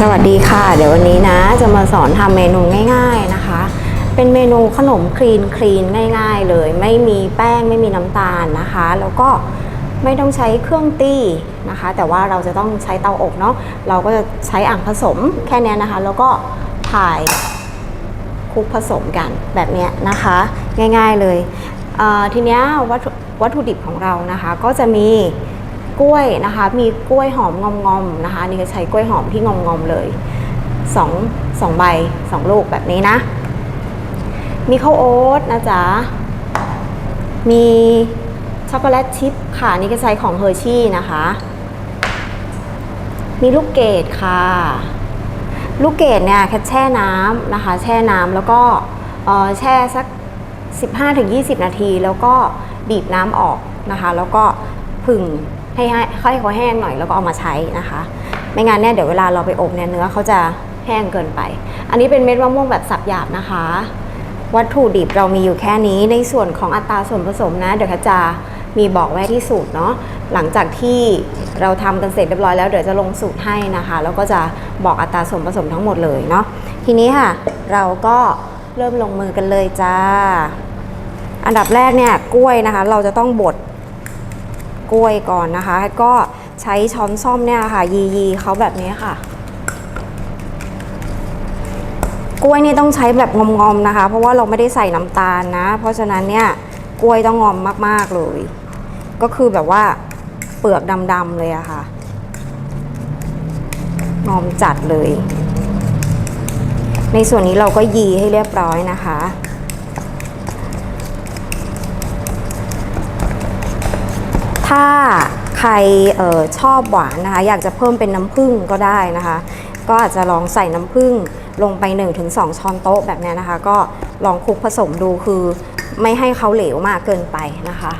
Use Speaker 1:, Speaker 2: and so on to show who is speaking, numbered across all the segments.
Speaker 1: สวัสดีค่ะ เดี๋ยววันนี้นะจะมาสอนทำเมนูง่าย ๆนะคะ เป็นเมนูขนมคลีนคลีนง่าย ๆ เลย ไม่มีแป้งไม่มีน้ำตาลนะคะ แล้วก็ไม่ต้องใช้เครื่องตีนะคะ แต่ว่าเราจะต้องใช้เตาอบเนาะเราก็จะใช้อ่างผสมแค่นี้นะคะ แล้วก็ถ่ายคลุกผสมกันแบบเนี้ยนะคะ ง่าย ๆเลยเทีเนี้ยวัตวัตถุดิบของเรานะคะ ก็จะมี กล้วยนะคะ มีกล้วยหอมงอมๆนะคะ นี่ก็ใช้กล้วยหอมที่งอมๆเลยสองสองใบสองลูกแบบนี้นะ มีข้าวโอ๊ตนะจ๊ะ มีช็อกโกแลตชิพค่ะ นี่ก็ใช้ของเฮอร์ชี่นะคะ มีลูกเกดค่ะ ลูกเกดเนี่ยแค่แช่น้ำนะคะ แช่น้ำแล้วก็แช่สัก 15-20 นาที แล้วก็บีบน้ำออกนะคะ แล้วก็ผึ่ง ให้ให้ให้เขาแห้งหน่อยแล้วก็เอามาใช้นะคะ ไม่งั้นเนี่ยเดี๋ยวเวลาเราไปอบเนี่ยเนื้อเขาจะแห้งเกินไป อันนี้เป็นเม็ดมะม่วงแบบสับหยาบนะคะ วัตถุดิบเรามีอยู่แค่นี้ในส่วนของอัตราส่วนผสมนะ เดี๋ยวเขาจะมีบอกไว้ที่สูตรเนาะหลังจากที่เราทำกันเสร็จเรียบร้อยแล้วเดี๋ยวจะลงสูตรให้นะคะ แล้วก็จะบอกอัตราส่วนผสมทั้งหมดเลยเนาะทีนี้ค่ะ เราก็เริ่มลงมือกันเลยจ้า อันดับแรกเนี่ยกล้วยนะคะ เราจะต้องบด กล้วยก่อนนะคะ ก็ใช้ช้อนส้อมเนี่ยค่ะ ยียีเขาแบบนี้ค่ะ กล้วยนี่ต้องใช้แบบงอมๆนะคะ เพราะว่าเราไม่ได้ใส่น้ำตาลนะ เพราะฉะนั้นเนี่ยกล้วยต้องงอมมากๆเลย ก็คือแบบว่าเปลือกดำๆเลยอะค่ะ งอมจัดเลย ในส่วนนี้เราก็ยีให้เรียบร้อยนะคะ ถ้าใครออชอบหวานนะคะ อยากจะเพิ่มเป็นน้ำผึ้งก็ได้นะคะ ก็อาจจะลองใส่น้ำผึ้งลงไป 1-2 ช้อนโต๊ะแบบนี้นะคะ ก็ลองคลุกผสมดูคือไม่ให้เขาเหลวมากเกินไปนะคะ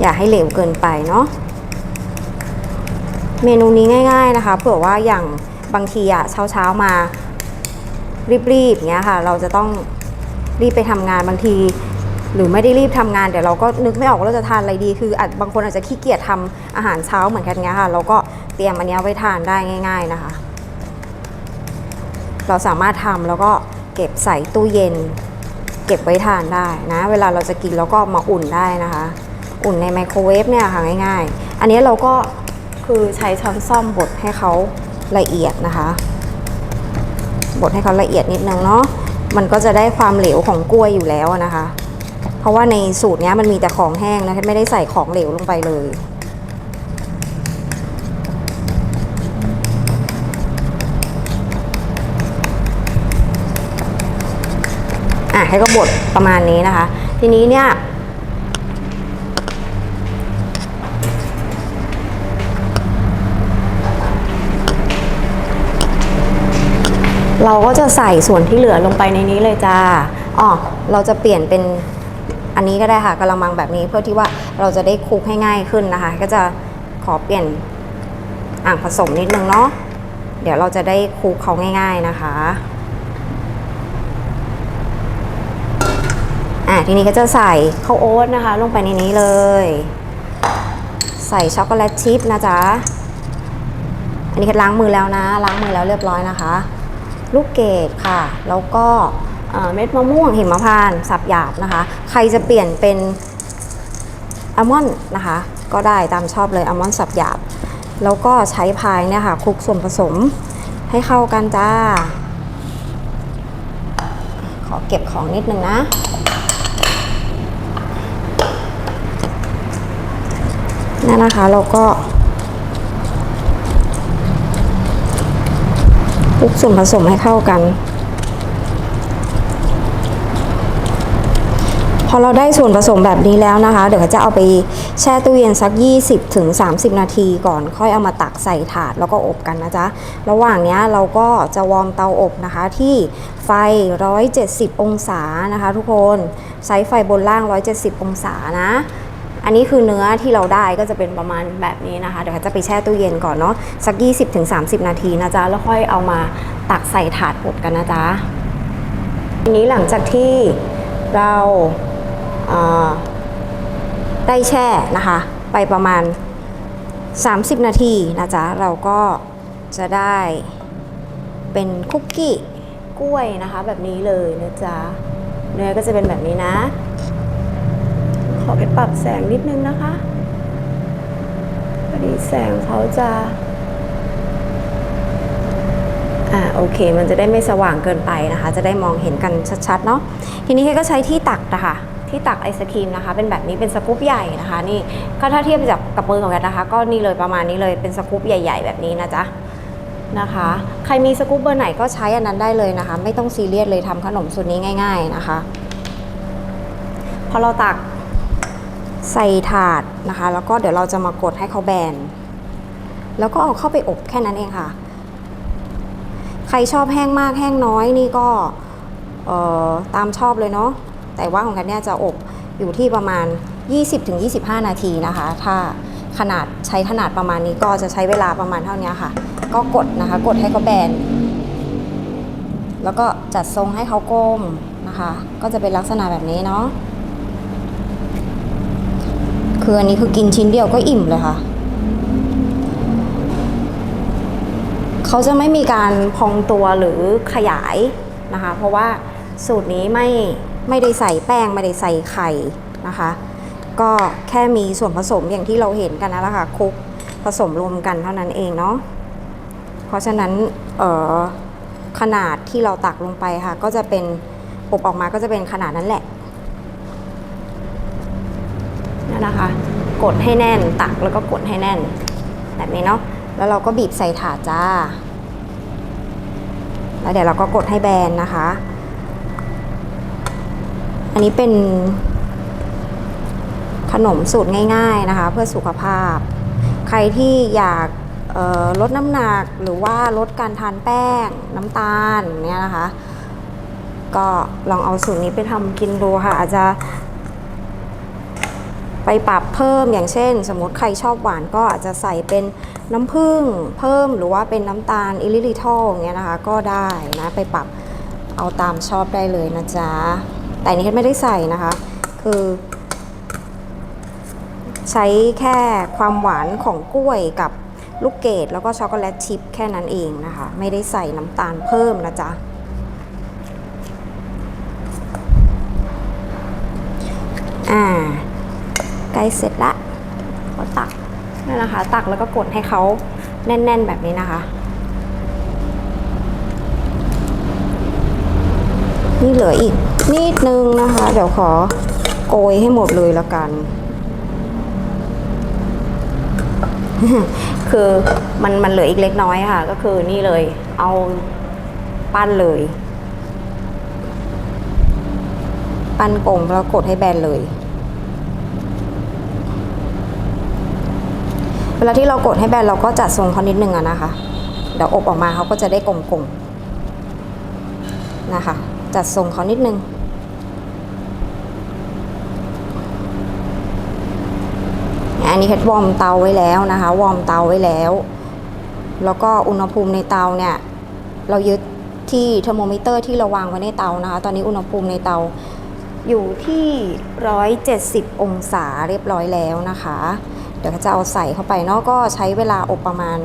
Speaker 1: อย่าให้เหลวเกินไปเนาะเมนูนี้ง่าย ๆนะคะ เผื่อว่าอย่างบางทีอะเช้าๆมารีบๆอย่างเงี้ยค่ะ เราจะต้องรีบไปทำงานบางที หรือไม่ได้รีบทำงานเดี๋ยวเราก็นึกไม่ออกว่าเราจะทานอะไรดี คืออาจบางคนอาจจะขี้เกียจทำอาหารเช้าเหมือนกันเงี้ยค่ะ เราก็เตรียมอันนี้ไว้ทานได้ง่าย ๆนะคะ เราสามารถทำแล้วก็เก็บใส่ตู้เย็น เก็บไว้ทานได้นะ เวลาเราจะกินเราก็มาอุ่นได้นะคะ อุ่นในไมโครเวฟเนี่ยค่ะง่าย ๆ อันนี้เราก็คือใช้ช้อนซ่อมบดให้เขาละเอียดนะคะ บดให้เขาละเอียดนิดนึงเนาะมันก็จะได้ความเหลวของกล้วยอยู่แล้วนะคะ เพราะว่าในสูตรนี้มันมีแต่ของแห้งนะไม่ได้ใส่ของเหลวลงไปเลยอะให้ก็บดประมาณนี้นะคะ ทีนี้เนี่ยเราก็จะใส่ส่วนที่เหลือลงไปในนี้เลยจ้าอ๋อเราจะเปลี่ยนเป็น อันนี้ก็ได้ค่ะกระมังแบบนี้เพื่อที่ว่าเราจะได้คลุกให้ง่ายขึ้นนะคะ ก็จะขอเปลี่ยนอ่างผสมนิดนึงเนาะเดี๋ยวเราจะได้คลุกเขาง่าย ๆนะคะอะทีนี้ก็จะใส่ข้าวโอ๊ตนะคะ ลงไปในนี้เลย ใส่ช็อกโกแลตชิพนะจ๊ะอันนี้ก็ล้างมือแล้วนะ ล้างมือแล้วเรียบร้อยนะคะ ลูกเกดค่ะ แล้วก็ เม็ดมะม่วงหิมพานต์สับหยาบนะคะ ใครจะเปลี่ยนเป็นอัลมอนด์นะคะ ก็ได้ตามชอบเลยอัลมอนด์สับหยาบ แล้วก็ใช้พายเนี่ยค่ะคลุกส่วนผสมให้เข้ากันจ้า ขอเก็บของนิดนึงนะนั่นนะคะเราก็คลุกส่วนผสมให้เข้ากัน อเราได้ส่วนผสมแบบนี้แล้วนะคะ เดี๋ยวจะเอาไปแช่ตู้เย็นสัก 20ถึง30นาทีก่อน ค่อยเอามาตักใส่ถาดแล้วก็อบกันนะจ๊ะ ระหว่างนี้เราก็จะวอร์มเตาอบนะคะ ที่ไฟ 170 องศานะคะ ทุกคนใช้ไฟบนล่าง 170 องศานะอันนี้คือเนื้อที่เราได้ก็จะเป็นประมาณแบบนี้นะคะ เดี๋ยวจะไปแช่ตู้เย็นก่อนเนาะสัก 20-30 นาทีนะจ๊ะ แล้วค่อยเอามาตักใส่ถาดอบกันนะจ๊ะทีนี้หลังจากที่เรา ได้แช่นะคะ ไปประมาณ 30 นาทีนะจ๊ะ เราก็จะได้เป็นคุกกี้กล้วยนะคะ แบบนี้เลยนะจ๊ะเนื้อก็จะเป็นแบบนี้นะ ขอไปปรับแสงนิดนึงนะคะพอดีแสงเขาจะอ่าโอเคมันจะได้ไม่สว่างเกินไปนะคะ จะได้มองเห็นกันชัดๆเนาะทีนี้เคก็ใช้ที่ตักนะคะ ที่ตักไอศครีมนะคะ เป็นแบบนี้เป็นสกู๊ปใหญ่นะคะนี่ก็ถ้าเทียบจากกับมือของกันนะคะ ก็นี่เลยประมาณนี้เลยเป็นสกู๊ปใหญ่ ๆ แบบนี้นะจ๊ะนะคะ ใครมีสกู๊ปเบอร์ไหนก็ใช้อันนั้นได้เลยนะคะ ไม่ต้องซีเรียสเลยทำขนมสูตรนี้ง่าย ๆนะคะ พอเราตักใส่ถาดนะคะ แล้วก็เดี๋ยวเราจะมากดให้เขาแบน แล้วก็เอาเข้าไปอบแค่นั้นเองค่ะ ใครชอบแห้งมากแห้งน้อยนี่ก็ตามชอบเลยเนาะ แต่ว่าของกันเนี่ยจะอบอยู่ที่ประมาณ 20-25 นาทีนะคะ ถ้าขนาดใช้ขนาดประมาณนี้ก็จะใช้เวลาประมาณเท่านี้ค่ะ ก็กดนะคะ กดให้เขาแบน แล้วก็จัดทรงให้เขาก้มนะคะ ก็จะเป็นลักษณะแบบนี้เนาะคืออันนี้คือกินชิ้นเดียวก็อิ่มเลยค่ะ เขาจะไม่มีการพองตัวหรือขยายนะคะ เพราะว่าสูตรนี้ไม่ ไม่ได้ใส่แป้งไม่ได้ใส่ไข่นะคะ ก็แค่มีส่วนผสมอย่างที่เราเห็นกันนั่นแหละค่ะคลุกผสมรวมกันเท่านั้นเองเนาะเพราะฉะนั้นเออขนาดที่เราตักลงไปค่ะ ก็จะเป็นอบออกมาก็จะเป็นขนาดนั้นแหละนั่นนะคะ กดให้แน่นตักแล้วก็กดให้แน่น แบบนี้เนาะแล้วเราก็บีบใส่ถาดจ้าแล้วเดี๋ยวเราก็กดให้แบนนะคะ อันนี้เป็นขนมสูตรง่ายๆนะคะ เพื่อสุขภาพ ใครที่อยากลดน้ำหนักหรือว่าลดการทานแป้งน้ำตาลเนี่ยนะคะ ก็ลองเอาสูตรนี้ไปทำกินดูค่ะ อาจจะไปปรับเพิ่มอย่างเช่น สมมติใครชอบหวานก็อาจจะใส่เป็นน้ำผึ้งเพิ่มหรือว่าเป็นน้ำตาลอิลิลิทอลเงี้ยนะคะ ก็ได้นะไปปรับเอาตามชอบได้เลยนะจ๊ะ แต่อันนี้ไม่ได้ใส่นะคะ คือ ใช้แค่ความหวานของกล้วยกับลูกเกดแล้วก็ช็อกโกแลตชิพแค่นั้นเองนะคะ ไม่ได้ใส่น้ำตาลเพิ่มนะจ๊ะอ่าใกล้เสร็จละก็ตักนั่นนะคะ ตักแล้วก็กดให้เขาแน่น ๆ แบบนี้นะคะ นี่เหลืออีก นิดนึงนะคะ เดี๋ยวขอโกยให้หมดเลยแล้วกัน คือมันมันเหลืออีกเล็กน้อยค่ะ ก็คือนี่เลย เอาปั้นเลย ปั้นกลมแล้วกดให้แบนเลย เวลาที่เรากดให้แบนเราก็จัดทรงเขานิดนึงอะนะคะเดี๋ยวอบออกมาเขาก็จะได้กลมๆนะคะ จัดทรงเขานิดนึง อันนี้เพชรวอร์มเตาไว้แล้วนะคะวอร์มเตาไว้แล้ว แล้วก็อุณหภูมิในเตาเนี่ย เรายึดที่เทอร์โมมิเตอร์ที่เราวางไว้ในเตานะคะ ตอนนี้อุณหภูมิในเตาอยู่ที่ 170 องศาเรียบร้อยแล้วนะคะ เดี๋ยวจะเอาใส่เข้าไปเนาะก็ใช้เวลาอบประมาณ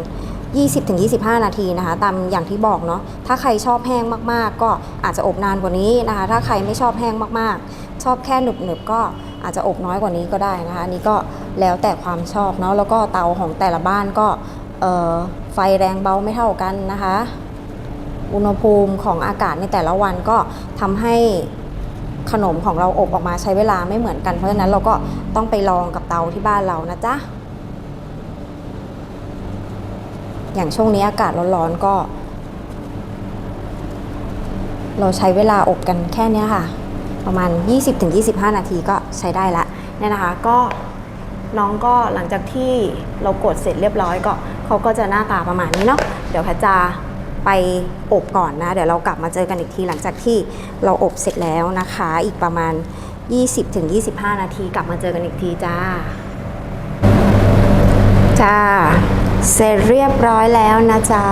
Speaker 1: 20-25 นาทีนะคะตามอย่างที่บอกเนาะถ้าใครชอบแห้งมากๆ ก็อาจจะอบนานกว่านี้นะคะ ถ้าใครไม่ชอบแห้งมากๆ ชอบแค่หนึบๆก็อาจจะอบน้อยกว่านี้ก็ได้นะคะนนี้ก็แล้วแต่ความชอบเนาะแล้วก็เตาของแต่ละบ้านก็ไฟแรงเบาไม่เท่ากันนะคะ อุณหภูมิของอากาศในแต่ละวันก็ทำให้ขนมของเราอบออกมาใช้เวลาไม่เหมือนกันเพราะฉะนั้นเราก็ต้องไปลองกับเตาที่บ้านเรานะจ๊ะ อย่างช่วงนี้อากาศร้อนๆก็ เราใช้เวลาอบกันแค่นี้ค่ะ ประมาณ 20-25 นาทีก็ใช้ได้ละเนี่ยนะคะ ก็น้องก็หลังจากที่เรากดเสร็จเรียบร้อยก็เขาก็จะหน้าตาประมาณนี้เนาะเดี๋ยวแพทย์จะไปอบก่อนนะ เดี๋ยวเรากลับมาเจอกันอีกทีหลังจากที่เราอบเสร็จแล้วนะคะ อีกประมาณ 20-25 นาทีกลับมาเจอกันอีกทีจ้า จ้า เสร็จเรียบร้อยแล้วนะจ๊ะ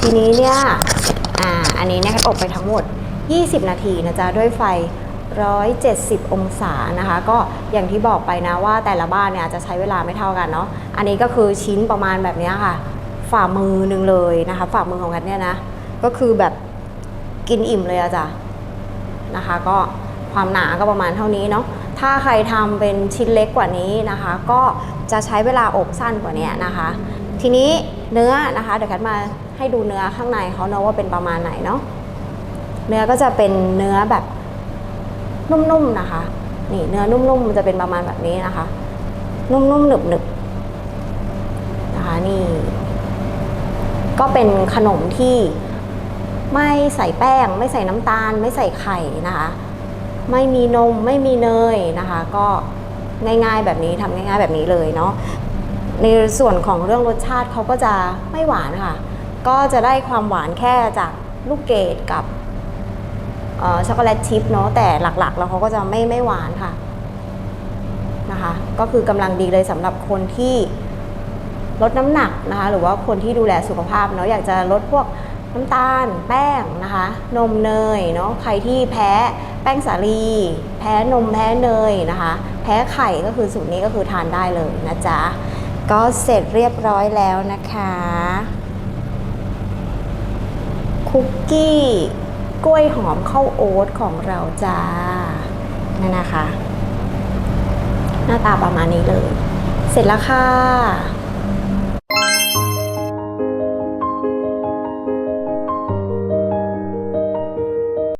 Speaker 1: ทีนี้เนี่ยอ่าอันนี้เนี่ยอบไปทั้งหมด 20 นาทีนะจ๊ะ ด้วยไฟ 170 องศานะคะ ก็อย่างที่บอกไปนะว่าแต่ละบ้านเนี่ยอาจจะใช้เวลาไม่เท่ากันเนาะอันนี้ก็คือชิ้นประมาณแบบนี้ค่ะ ฝ่ามือหนึ่งเลยนะคะ ฝ่ามือของแคทเนี่ยนะ ก็คือแบบกินอิ่มเลยอะจ้ะนะคะ ก็ความหนาก็ประมาณเท่านี้เนาะถ้าใครทำเป็นชิ้นเล็กกว่านี้นะคะ ก็จะใช้เวลาอบสั้นกว่านี้นะคะ ทีนี้เนื้อนะคะ เดี๋ยวแคทมาให้ดูเนื้อข้างในเขาเนาะว่าเป็นประมาณไหนเนาะเนื้อก็จะเป็นเนื้อแบบนุ่มๆนะคะ นี่เนื้อนุ่มๆมันจะเป็นประมาณแบบนี้นะคะ นุ่มๆหนึบๆนะคะนี่ ก็เป็นขนมที่ไม่ใส่แป้ง ไม่ใส่น้ำตาล ไม่ใส่ไข่นะคะ ไม่มีนมไม่มีเนยนะคะ ก็ง่ายๆแบบนี้ทำง่าย ๆแบบนี้เลยเนาะ ในส่วนของเรื่องรสชาติเขาก็จะไม่หวานค่ะ ก็จะได้ความหวานแค่จากลูกเกดกับช็อกโกแลตชิพเนาะแต่หลักๆ แล้วเขาก็จะไม่ไม่หวานค่ะนะคะก็คือกำลังดีเลยสำหรับคนที่ลดน้ำหนักนะคะหรือว่าคนที่ดูแลสุขภาพเนาะอยากจะลดพวกน้ำตาล แป้งนะคะ นมเนยเนาะใครที่แพ้แป้งสาลี แพ้นมแพ้เนยนะคะ แพ้ไข่ก็คือสูตรนี้ก็คือทานได้เลยนะจ๊ะ ก็เสร็จเรียบร้อยแล้วนะคะ คุกกี้ กล้วยหอมข้าวโอ๊ตของเราจ้านั่นนะคะ หน้าตาประมาณนี้เลย เสร็จแล้วค่ะ